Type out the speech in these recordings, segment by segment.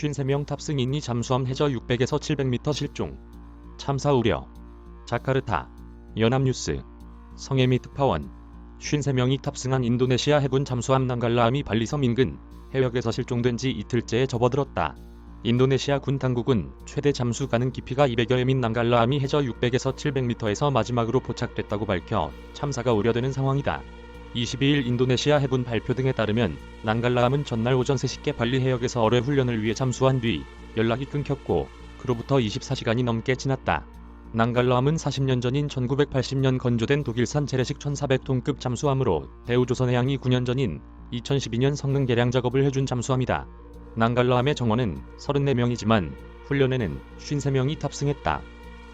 53명 탑승인이 잠수함 해저 600에서 700m 실종. 참사 우려. 자카르타. 연합뉴스. 성해미 특파원. 53명이 탑승한 인도네시아 해군 잠수함 난갈라함이 발리섬 인근 해역에서 실종된 지 이틀째에 접어들었다. 인도네시아 군 당국은 최대 잠수 가능 깊이가 200여 m인 난갈라함이 해저 600에서 700m에서 마지막으로 포착됐다고 밝혀 참사가 우려되는 상황이다. 22일 인도네시아 해군 발표 등에 따르면 난갈라함은 전날 오전 3시께 발리 해역에서 어뢰 훈련을 위해 잠수한 뒤 연락이 끊겼고 그로부터 24시간이 넘게 지났다. 난갈라함은 40년 전인 1980년 건조된 독일산 재래식 1400톤급 잠수함으로 대우조선해양이 9년 전인 2012년 성능 개량 작업을 해준 잠수함이다. 난갈라함의 정원은 34명이지만 훈련에는 53명이 탑승했다.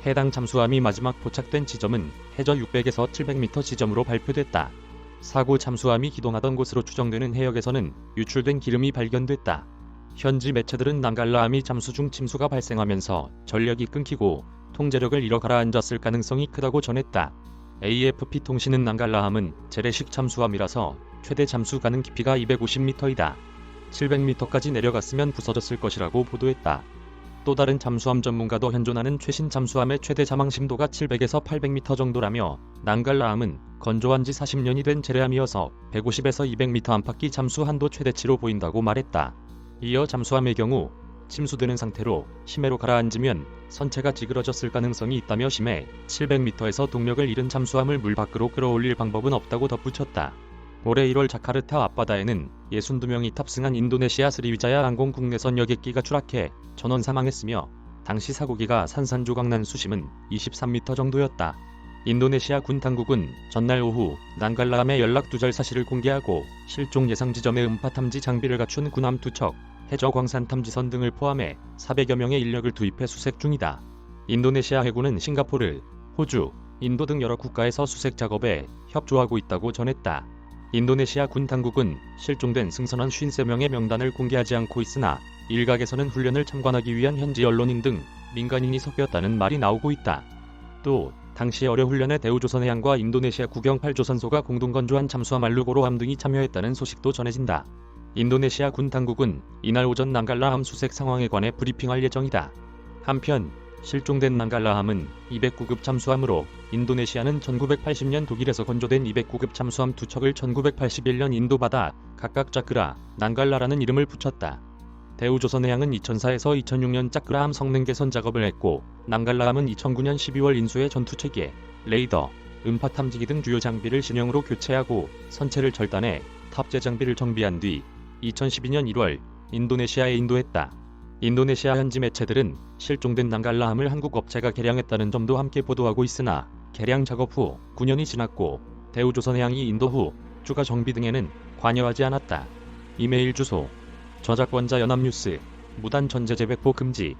해당 잠수함이 마지막 포착된 지점은 해저 600에서 700m 지점으로 발표됐다. 사고 잠수함이 기동하던 곳으로 추정되는 해역에서는 유출된 기름이 발견됐다. 현지 매체들은 난갈라함이 잠수 중 침수가 발생하면서 전력이 끊기고 통제력을 잃어 가라앉았을 가능성이 크다고 전했다. AFP 통신은 난갈라함은 재래식 잠수함이라서 최대 잠수 가능 깊이가 250m이다. 700m까지 내려갔으면 부서졌을 것이라고 보도했다. 또 다른 잠수함 전문가도 현존하는 최신 잠수함의 최대 자망 심도가 700에서 800m 정도라며 난갈라함은 건조한 지 40년이 된 재래함이어서 150에서 200m 안팎이 잠수 한도 최대치로 보인다고 말했다. 이어 잠수함의 경우 침수되는 상태로 심해로 가라앉으면 선체가 찌그러졌을 가능성이 있다며 심해 700m에서 동력을 잃은 잠수함을 물 밖으로 끌어올릴 방법은 없다고 덧붙였다. 올해 1월 자카르타 앞바다에는 62명이 탑승한 인도네시아 스리위자야 항공 국내선 여객기가 추락해 전원 사망했으며 당시 사고기가 산산조각 난 수심은 23m 정도였다. 인도네시아 군 당국은 전날 오후 난갈라함의 연락 두절 사실을 공개하고 실종 예상 지점에 음파 탐지 장비를 갖춘 군함 두 척, 해저 광산 탐지선 등을 포함해 400여 명의 인력을 투입해 수색 중이다. 인도네시아 해군은 싱가포르, 호주, 인도 등 여러 국가에서 수색 작업에 협조하고 있다고 전했다. 인도네시아 군 당국은 실종된 승선원 53명의 명단을 공개하지 않고 있으나 일각에서는 훈련을 참관하기 위한 현지 언론인 등 민간인이 섞였다는 말이 나오고 있다. 또 당시 어뢰 훈련에 대우조선해양과 인도네시아 국영 8조선소가 공동 건조한 잠수함 알루고로함 등이 참여했다는 소식도 전해진다. 인도네시아 군 당국은 이날 오전 난갈라 함 수색 상황에 관해 브리핑할 예정이다. 한편 실종된 난갈라함은 209급 잠수함으로 인도네시아는 1980년 독일에서 건조된 209급 잠수함 두 척을 1981년 인도 바다 각각 짜크라, 난갈라라는 이름을 붙였다. 대우조선해양은 2004에서 2006년 짜크라함 성능 개선 작업을 했고 난갈라함은 2009년 12월 인수해 전투 체계, 레이더, 음파 탐지기 등 주요 장비를 신형으로 교체하고 선체를 절단해 탑재 장비를 정비한 뒤 2012년 1월 인도네시아에 인도했다. 인도네시아 현지 매체들은 실종된 난갈라함을 한국 업체가 개량했다는 점도 함께 보도하고 있으나 개량 작업 후 9년이 지났고 대우조선해양이 인도 후 추가 정비 등에는 관여하지 않았다. 이메일 주소 저작권자 연합뉴스 무단 전제 재배포 금지